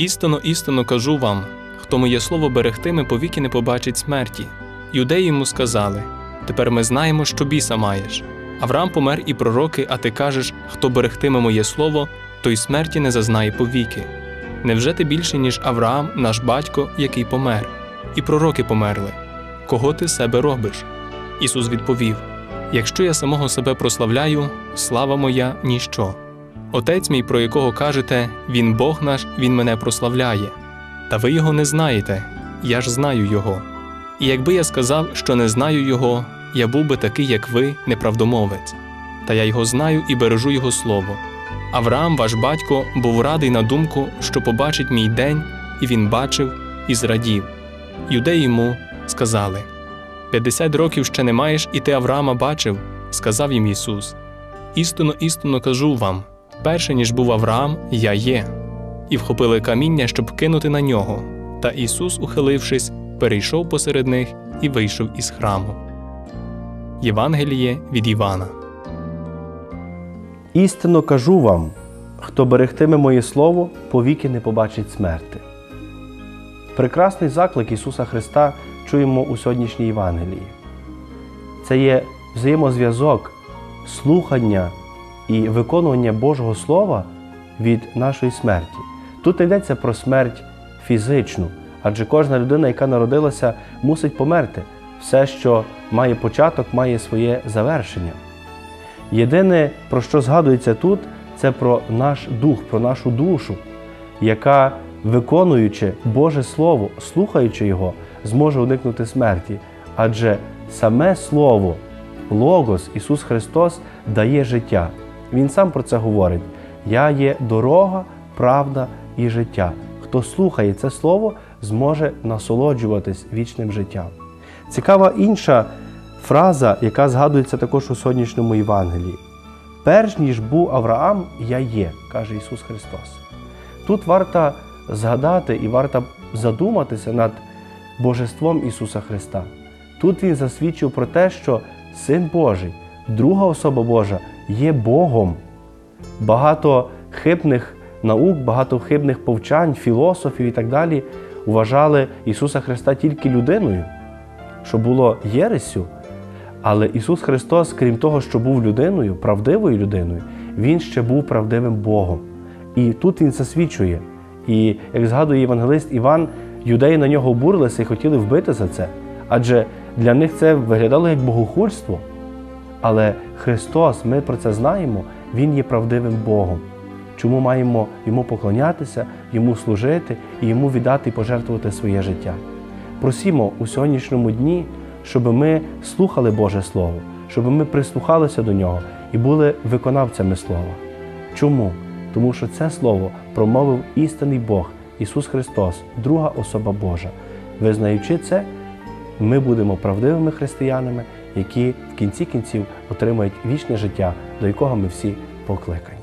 Істинно, істинно кажу вам, хто моє слово берегтиме, повіки не побачить смерті. Юдеї йому сказали: Тепер ми знаємо, що біса маєш. Авраам помер і пророки, а ти кажеш, хто берегтиме моє слово, той смерті не зазнає повіки. Невже ти більше, ніж Авраам, наш батько, який помер, і пророки померли? Кого ти себе робиш? Ісус відповів: Якщо я самого себе прославляю, слава моя ніщо. Отець мій, про якого кажете, Він Бог наш, Він мене прославляє. Та ви його не знаєте, я ж знаю його. І якби я сказав, що не знаю його, я був би такий, як ви, неправдомовець. Та я його знаю і бережу його слово. Авраам, ваш батько, був радий на думку, що побачить мій день, і він бачив і зрадів. Юдеї йому сказали: П'ятдесят років ще не маєш, і ти Авраама бачив, сказав їм Ісус. Істинно, істинно кажу вам: перше, ніж був Авраам, я є. І вхопили каміння, щоб кинути на нього. Та Ісус, ухилившись, перейшов посеред них і вийшов із храму. Євангеліє від Івана. Істинно кажу вам, хто берегтиме моє слово, повіки не побачить смерти. Прекрасний заклик Ісуса Христа чуємо у сьогоднішній Євангелії. Це є взаємозв'язок слухання і виконування Божого Слова від нашої смерті. Тут не йдеться про смерть фізичну, адже кожна людина, яка народилася, мусить померти. Все, що має початок, має своє завершення. Єдине, про що згадується тут, це про наш дух, про нашу душу, яка, виконуючи Боже Слово, слухаючи Його, зможе уникнути смерті. Адже саме Слово, Логос, Ісус Христос дає життя. Він сам про це говорить: Я є дорога, правда і життя. Хто слухає це Слово, зможе насолоджуватись вічним життям. Цікава інша фраза, яка згадується також у сьогоднішньому Євангелії. Перш ніж був Авраам, я є, каже Ісус Христос. Тут варто згадати і варто задуматися над Божеством Ісуса Христа. Тут Він засвідчив про те, що Син Божий, друга особа Божа, є Богом. Багато хибних наук, багато хибних повчань, філософів і так далі вважали Ісуса Христа тільки людиною, що було єресю. Але Ісус Христос, крім того, що був людиною, правдивою людиною, Він ще був правдивим Богом. І тут Він засвідчує. І як згадує Євангелист Іван, юдеї на нього обурилися і хотіли вбити за це. Адже для них це виглядало як богохульство. Але Христос, ми про це знаємо, Він є правдивим Богом. Чому маємо йому поклонятися, йому служити і йому віддати і пожертвувати своє життя? Просімо у сьогоднішньому дні, щоб ми слухали Боже Слово, щоб ми прислухалися до нього і були виконавцями Слова. Чому? Тому що це Слово промовив істинний Бог, Ісус Христос, друга особа Божа. Визнаючи це, ми будемо правдивими християнами, які в кінці кінців отримають вічне життя, до якого ми всі покликані.